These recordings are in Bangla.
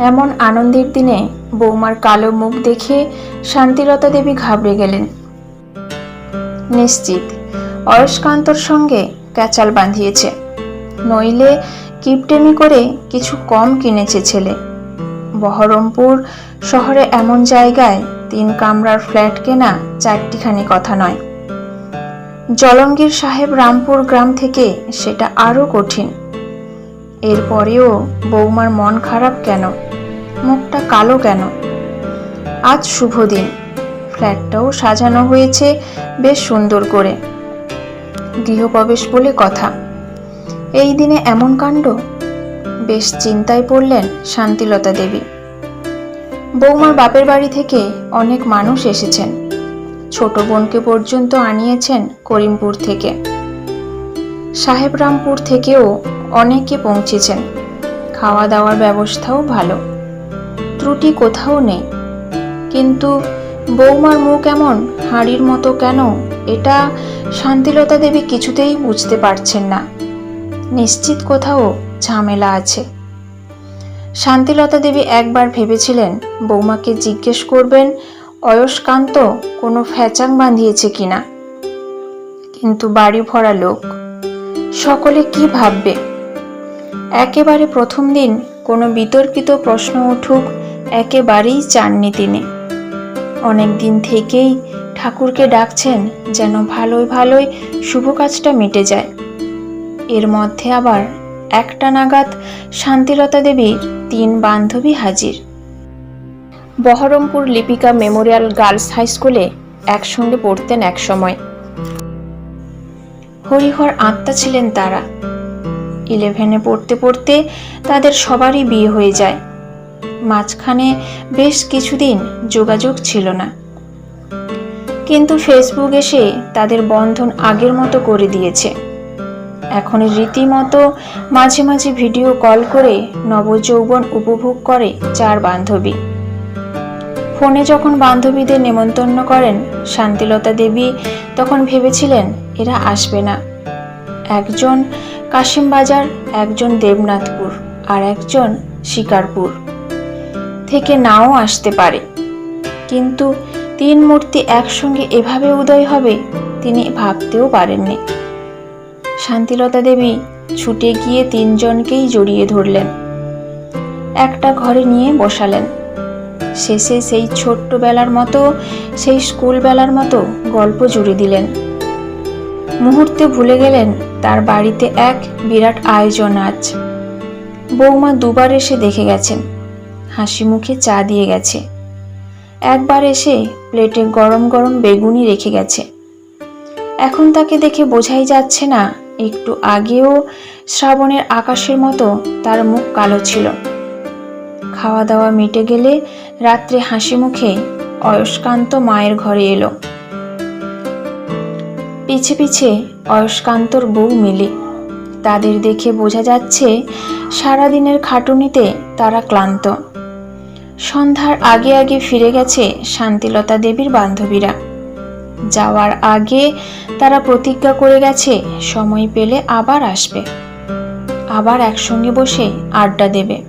এমন আনন্দের দিনে বৌমার কালো মুখ দেখে শান্তিলতা দেবী ঘাবড়ে গেলেন। নিশ্চিত, অয়স্কান্তর সঙ্গে ক্যাচাল বাঁধিয়েছে। নইলে কিপটেমি করে কিছু কম কিনেছে ছেলে। বহরমপুর শহরে এমন জায়গায় তিন কামরার ফ্ল্যাট কেনা চারটিখানি কথা নয়। জলঙ্গীর সাহেব রামপুর গ্রাম থেকে সেটা আরও কঠিন। এরপরেও বৌমার মন খারাপ কেন? মুখটা কালো কেন? আজ শুভ দিন। ফ্ল্যাটটাও সাজানো হয়েছে বেশ সুন্দর করে। গৃহপ্রবেশ বলে কথা। এই দিনে এমন কাণ্ড? বেশ চিন্তায় পড়লেন শান্তিলতা দেবী। বৌমার বাপের বাড়ি থেকে অনেক মানুষ এসেছেন। ছোট বোনকে পর্যন্ত আনিয়েছেন করিমপুর থেকে। সাহেবরামপুর থেকেও অনেকে পৌঁছেছেন। খাওয়া দাওয়ার ব্যবস্থাও ভালো। ত্রুটি কোথাও নেই। কিন্তু বৌমার মুখ এমন হাঁড়ির মতো কেন, এটা শান্তিলতা দেবী কিছুতেই বুঝতে পারছেন না। নিশ্চিত কোথাও ঝামেলা আছে। শান্তিলতা দেবী একবার ভেবেছিলেন, বৌমাকে জিজ্ঞেস করবেন অয়স্কান্ত কোনো ফ্যাচাং বাঁধিয়েছে কিনা? কিন্তু বাড়ি ভরা লোক সকলে কি ভাববে? একেবারে প্রথম দিন কোনো বিতর্কিত প্রশ্ন উঠুক, একেবারেই চাননি তিনি। অনেক দিন থেকেই ঠাকুরকে ডাকছেন যেন ভালোই ভালোই শুভ কাজটা মিটে যায়। এর মধ্যে আবার একটা নাগাদ শান্তিলতা দেবীর তিন বান্ধবী হাজির। Baharampur Lipika memorial girls high স্কুলে একসঙ্গে পড়তেন একসময়। হরিহর আত্মা ছিলেন তারা। ইলেভেনে পড়তে পড়তে তাদের সবারই বিয়ে হয়ে যায়। মাঝখানে বেশ কিছুদিন যোগাযোগ ছিল না। কিন্তু ফেসবুক এসে তাদের বন্ধন আগের মতো করে দিয়েছে। এখন রীতিমতো মাঝে মাঝে ভিডিও কল করে নবযৌবন উপভোগ করে চার বান্ধবী। ফোনে যখন বান্ধবীদের নেমন্তন্ন করেন শান্তিলতা দেবী, তখন ভেবেছিলেন এরা আসবে না। একজন কাশিমবাজার, একজন দেবনাথপুর আর একজন শিকারপুর থেকে নাও আসতে পারে। কিন্তু তিন মূর্তি একসঙ্গে এভাবে উদয় হবে তিনি ভাবতেও পারেননি। শান্তিলতা দেবী ছুটে গিয়ে তিনজনকেই জড়িয়ে ধরলেন। একটা ঘরে নিয়ে বসালেন। শেষে সেই ছোট্টবেলার মতো, সেই স্কুলবেলার মতো গল্প জুড়ে দিলেন। মুহূর্তে ভুলে গেলেন তার বাড়িতে এক বিরাট আয়োজন আজ। বৌমা দুবার এসে দেখে গেছেন। হাসি মুখে চা দিয়ে গেছে। একবার এসে প্লেটে গরম গরম বেগুনি রেখে গেছে। এখন তাকে দেখে বোঝাই যাচ্ছে না, একটু আগেও শ্রাবণের আকাশের মতো তার মুখ কালো ছিল। খাওয়া দাওয়া মিটে গেলে রাত্রে হাসি মুখে অয়স্কান্ত মায়ের ঘরে এলো। পিছে পিছে অয়স্কান্তর বউ মিলি। তাদের দেখে বোঝা যাচ্ছে সারাদিনের খাটুনিতে তারা ক্লান্ত। সন্ধ্যার আগে আগে ফিরে গেছে শান্তিলতা দেবীর বান্ধবীরা। যাওয়ার আগে তারা প্রতিজ্ঞা করে গেছে সময় পেলে আবার আসবে। আবার একসঙ্গে বসে আড্ডা দেবে।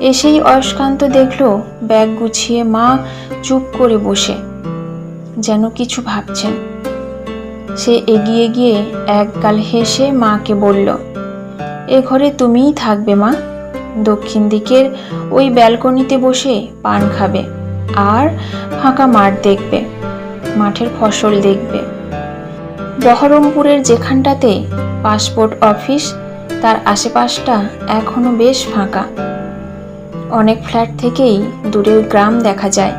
এসেই অয়স্কান্ত দেখল, ব্যাগ গুছিয়ে মা চুপ করে বসে, যেন কিছু ভাবছেন। সে এগিয়ে গিয়ে একগাল হেসে মাকে বলল, এ ঘরে তুমিই থাকবে মা। দক্ষিণ দিকের ওই ব্যালকনিতে বসে পান খাবে আর ফাঁকা মাঠ দেখবে, মাঠের ফসল দেখবে। বহরমপুরের যেখানটাতে পাসপোর্ট অফিস, তার আশেপাশটা এখনও বেশ ফাঁকা। অনেক ফ্ল্যাট থেকেই দূরের গ্রাম দেখা যায়।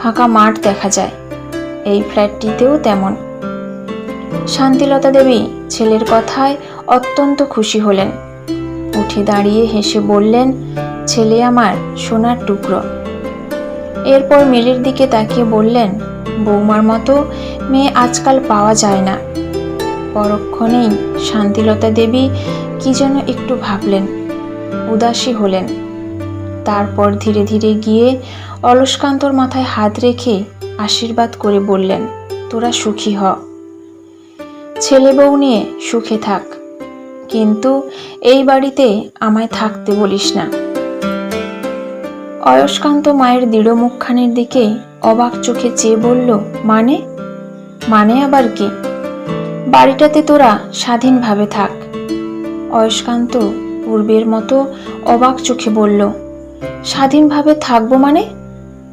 ফাঁকা মাঠ দেখা যায়। এই ফ্ল্যাটটিতেও তেমন। শান্তিলতা দেবী ছেলের কথায় অত্যন্ত খুশি হলেন। উঠে দাঁড়িয়ে হেসে বললেন, ছেলে আমার, সোনার টুকরো। এরপর মিলির দিকে তাকিয়ে বললেন, বৌমার মতো মেয়ে আজকাল পাওয়া যায় না। পরক্ষণেই শান্তিলতা দেবী কি যেন একটু ভাবলেন, উদাসী হলেন। তারপর ধীরে ধীরে গিয়ে অলসকান্তর মাথায় হাত রেখে আশীর্বাদ করে বললেন, তোরা সুখী হ। ছেলে বউ নিয়ে সুখে থাক। কিন্তু এই বাড়িতে আমায় থাকতে বলিস না। অয়স্কান্ত মায়ের দৃঢ় মুখখানের দিকে অবাক চোখে চেয়ে বলল মানে? মানে আবার কি? বাড়িটাতে তোরা স্বাধীনভাবে থাক। অয়স্কান্ত পূর্বের মতো অবাক চোখে বলল স্বাধীনভাবে থাকব মানে?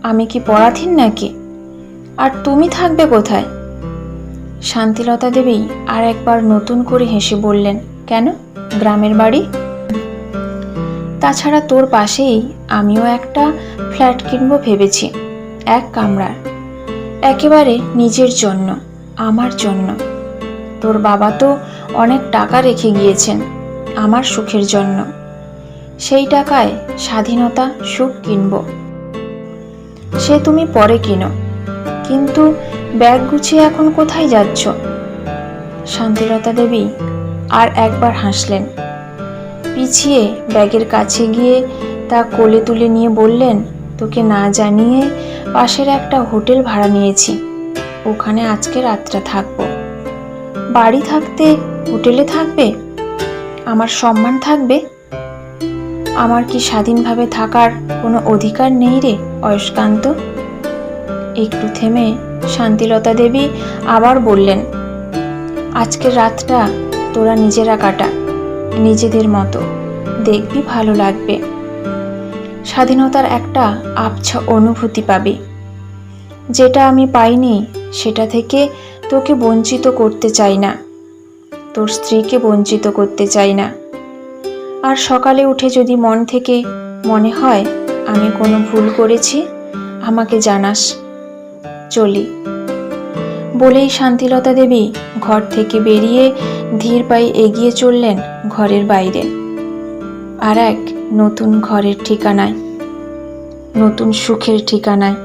আমি কি পরাধীন নাকি? আর তুমি থাকবে কোথায়? শান্তিলতা দেবী আর একবার নতুন করে হেসে বললেন, কেন? গ্রামের বাড়ি? তাছাড়া তোর পাশেই আমিও একটা ফ্ল্যাট কিনবো ভেবেছি, এক কামরার। একেবারে নিজের জন্য, আমার জন্য। তোর বাবা তো অনেক টাকা রেখে গিয়েছেন, আমার সুখের জন্য। সেই টাকায় স্বাধীনতা সুখ কিনব। সে তুমি পরে কিনো, কিন্তু ব্যাগ গুছিয়ে এখন কোথায় যাচ্ছ? শান্তিলতা দেবী আর একবার হাসলেন। পিছিয়ে ব্যাগের কাছে গিয়ে তা কোলে তুলে নিয়ে বললেন, তোকে না জানিয়ে পাশের একটা হোটেল ভাড়া নিয়েছি, ওখানে আজকে রাতটা থাকব। বাড়ি থাকতে হোটেলে থাকবে? আমার সম্মান থাকবে? আমার কি স্বাধীনভাবে থাকার কোনো অধিকার নেই রে অয়স্কান্ত একটু থেমে শান্তিলতা দেবী আবার বললেন, আজকের রাতটা তোরা নিজেরা কাটা, নিজেদের মতো। দেখবি ভালো লাগবে। স্বাধীনতার একটা আবছা অনুভূতি পাবি। যেটা আমি পাইনি, সেটা থেকে তোকে বঞ্চিত করতে চাই না। তোর স্ত্রীকে বঞ্চিত করতে চাই না। আর সকালে উঠে যদি মন থেকে মনে হয়, আমি কোনো ভুল করেছি, আমাকে জানাস। চলি। বলেই শান্তিলতা দেবী ঘর থেকে বেরিয়ে ধীর পায়ে এগিয়ে চললেন ঘরের বাইরে। আর এক নতুন ঘরের ঠিকানায়, নতুন সুখের ঠিকানায়।